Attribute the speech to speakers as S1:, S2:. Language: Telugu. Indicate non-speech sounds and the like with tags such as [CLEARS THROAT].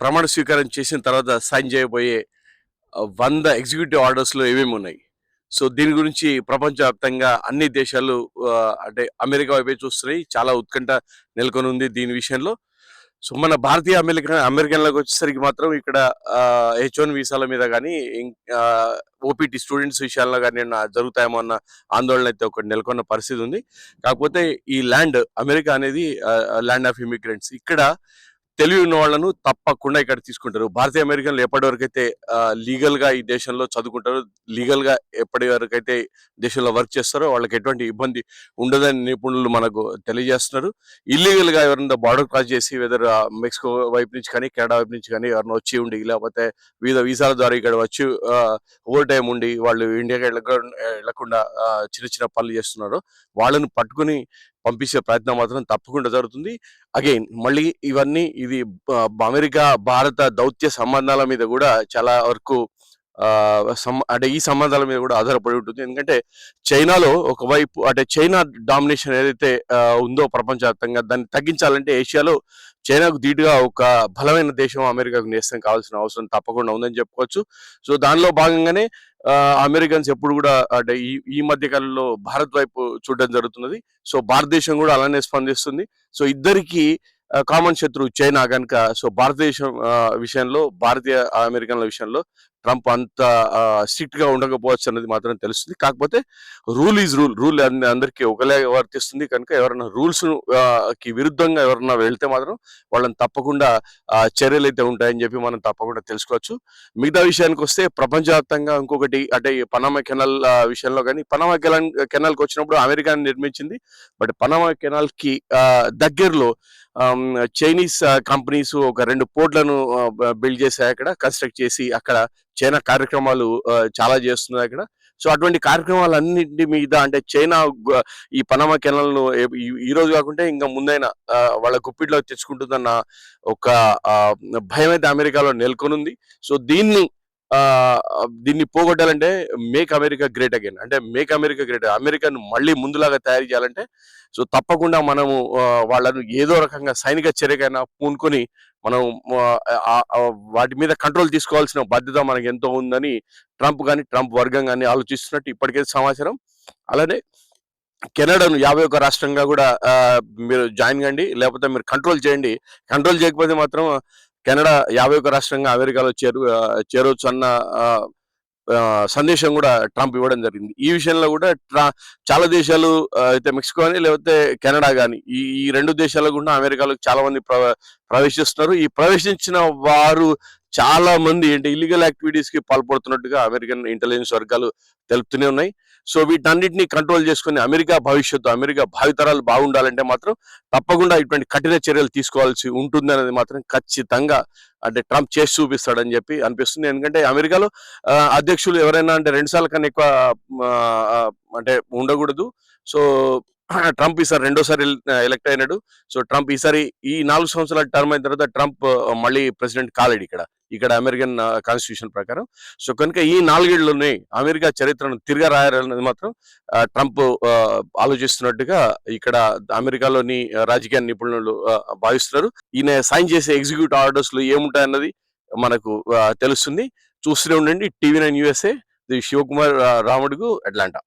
S1: ప్రమాణ స్వీకారం చేసిన తర్వాత సైన్ చేయబోయే వంద ఎగ్జిక్యూటివ్ ఆర్డర్స్లో ఏమేమి ఉన్నాయి? సో దీని గురించి ప్రపంచవ్యాప్తంగా అన్ని దేశాలు అంటే అమెరికా వైపే చూస్తున్నాయి. చాలా ఉత్కంఠ నెలకొని ఉంది దీని విషయంలో. సో మన భారతీయ అమెరికా అమెరికన్లకు వచ్చేసరికి మాత్రం ఇక్కడ హెచ్ వన్ వీసాల మీద కానీ ఓపీటీ స్టూడెంట్స్ విషయాల్లో కానీ జరుగుతాయేమో అన్న ఆందోళన అయితే ఒకటి నెలకొన్న పరిస్థితి ఉంది. కాకపోతే ఈ ల్యాండ్ అమెరికా అనేది ల్యాండ్ ఆఫ్ ఇమిగ్రెంట్స్. ఇక్కడ తెలివి ఉన్న వాళ్ళను తప్పకుండా ఇక్కడ తీసుకుంటారు. భారతీయ అమెరికన్లు ఎప్పటి వరకు అయితే లీగల్గా ఈ దేశంలో చదువుకుంటారు లీగల్గా ఎప్పటి వరకైతే దేశంలో వర్క్ చేస్తారో వాళ్ళకి ఎటువంటి ఇబ్బంది ఉండదని నిపుణులు మనకు తెలియజేస్తున్నారు. ఇల్లీగల్గా ఎవరైనా బార్డర్ క్రాస్ చేసి వెదర్ మెక్సికో వైపు నుంచి కానీ కెనడా వైపు నుంచి కానీ ఎవరైనా వచ్చి ఉండి లేకపోతే వివిధ వీసాల ద్వారా ఇక్కడ వచ్చి ఓవర్ టైం ఉండి వాళ్ళు ఇండియాకి వెళ్ళకుండా చిన్న చిన్న పనులు చేస్తున్నారు. వాళ్ళని పట్టుకుని పంపించే ప్రయత్నం మాత్రం తప్పకుండా జరుగుతుంది. అగైన్ మళ్ళీ ఇవన్నీ ఇది అమెరికా భారత దౌత్య సంబంధాల మీద కూడా చాలా వరకు అంటే ఈ సంబంధాల మీద కూడా ఆధారపడి ఉంటుంది. ఎందుకంటే చైనాలో ఒకవైపు అంటే చైనా డామినేషన్ ఏదైతే ఉందో ప్రపంచవ్యాప్తంగా దాన్ని తగ్గించాలంటే ఏషియాలో చైనాకు ధీటుగా ఒక బలమైన దేశం అమెరికాకు నేస్తం కావాల్సిన అవసరం తప్పకుండా ఉందని చెప్పుకోవచ్చు. సో దానిలో భాగంగానే అమెరికన్స్ ఎప్పుడు కూడా అంటే ఈ ఈ మధ్య కాలంలో భారత్ వైపు చూడడం జరుగుతున్నది. సో భారతదేశం కూడా అలానే స్పందిస్తుంది. సో ఇద్దరికి కామన్ శత్రువు చైనా కనుక సో భారతదేశం విషయంలో భారతీయ అమెరికన్ల విషయంలో ట్రంప్ అంత స్ట్రిక్ట్గా ఉండకపోవచ్చు అన్నది మాత్రం తెలుస్తుంది. కాకపోతే రూల్ ఈజ్ రూల్. రూల్ అందరికీ ఒకలే వర్తిస్తుంది. కనుక ఎవరైనా రూల్స్కి విరుద్ధంగా ఎవరైనా వెళ్తే మాత్రం వాళ్ళని తప్పకుండా చర్యలు అయితే ఉంటాయని చెప్పి మనం తప్పకుండా తెలుసుకోవచ్చు. మిగతా విషయానికి వస్తే ప్రపంచవ్యాప్తంగా ఇంకొకటి అంటే పనామా కెనాల్ ఆ, విషయంలో కానీ పనామా కెనాల్ కెనాల్కి వచ్చినప్పుడు అమెరికా నిర్మించింది. బట్ పనామా కెనాల్కి దగ్గరలో చైనీస్ కంపెనీస్ ఒక రెండు పోర్ట్లను బిల్డ్ చేశాయి అక్కడ. కన్స్ట్రక్ట్ చేసి అక్కడ చైనా కార్యక్రమాలు చాలా చేస్తున్నాయి అక్కడ. సో అటువంటి కార్యక్రమాలన్నింటి మీద అంటే చైనా ఈ పనామా కెనాల్ను ఈ- ఈ రోజు కాకుండా ఇంకా ముందైనా వాళ్ళ గుప్పిట్లో తెచ్చుకుంటుందన్న ఒక భయం అయితే అమెరికాలో నెలకొనుంది. సో దీన్ని దీన్ని పోగొట్టాలంటే మేక్ అమెరికా గ్రేట్ అగైన్. అంటే మేక్ అమెరికా గ్రేట్. అమెరికాను మళ్ళీ ముందులాగా తయారు చేయాలంటే సో తప్పకుండా మనము వాళ్ళను ఏదో రకంగా సైనిక చర్యకైనా పూనుకొని మనం వాటి మీద కంట్రోల్ తీసుకోవాల్సిన బాధ్యత మనకు ఎంతో ఉందని ట్రంప్ కానీ ట్రంప్ వర్గం కానీ ఆలోచిస్తున్నట్టు ఇప్పటికే సమాచారం. అలానే కెనడాను యాభై ఒక రాష్ట్రంగా కూడా మీరు జాయిన్ కండి లేకపోతే మీరు కంట్రోల్ చేయండి. కంట్రోల్ చేయకపోతే మాత్రం కెనడా యాభై ఒక రాష్ట్రంగా అమెరికాలో చేరు చేరవచ్చు అన్న సందేశం కూడా ట్రంప్ ఇవ్వడం జరిగింది. ఈ విషయంలో కూడా ట్రా- చాలా దేశాలు అయితే మెక్సికో కానీ లేకపోతే కెనడా కానీ ఈ ఈ రెండు దేశాలు కూడా అమెరికాలో చాలా మంది ప్ర- ప్రవేశిస్తున్నారు. ఈ ప్రవేశించిన వారు చాలా మంది అంటే ఇల్లీగల్ యాక్టివిటీస్కి పాల్పడుతున్నట్టుగా అమెరికన్ ఇంటెలిజెన్స్ వర్గాలు తెలుపుతూనే ఉన్నాయి. సో వీటన్నిటిని కంట్రోల్ చేసుకుని అమెరికా భవిష్యత్తు అమెరికా భావితరాలు బాగుండాలంటే మాత్రం తప్పకుండా ఇటువంటి కఠిన చర్యలు తీసుకోవాల్సి ఉంటుంది అనేది మాత్రం ఖచ్చితంగా అంటే ట్రంప్ చేసి చూపిస్తాడని చెప్పి అనిపిస్తుంది. ఎందుకంటే అమెరికాలో అధ్యక్షులు ఎవరైనా అంటే రెండు సార్ల కన్నా ఎక్కువ అంటే ఉండకూడదు. సో [CLEARS THROAT] ట్రంప్ ఈసారి రెండోసారి ఎలక్ట్ అయినాడు. సో ట్రంప్ ఈసారి ఈ నాలుగు సంవత్సరాల టర్మ్ అయిన తర్వాత ట్రంప్ మళ్ళీ ప్రెసిడెంట్ కాలేడు ఇక్కడ. ఇక్కడ అమెరికన్ కాన్స్టిట్యూషన్ ప్రకారం. సో కనుక ఈ నాలుగేళ్ళలోనే అమెరికా చరిత్రను తిరగ రాయాలన్నది మాత్రం ట్రంప్ ఆలోచిస్తున్నట్టుగా ఇక్కడ అమెరికాలోని రాజకీయ నిపుణులు భావిస్తున్నారు. ఈయన సైన్ చేసే ఎగ్జిక్యూటివ్ ఆర్డర్స్లో ఏముంటాయన్నది మనకు తెలుస్తుంది. చూస్తూనే ఉండండి. TV nine USA Shivakumar Ramudugu Atlanta.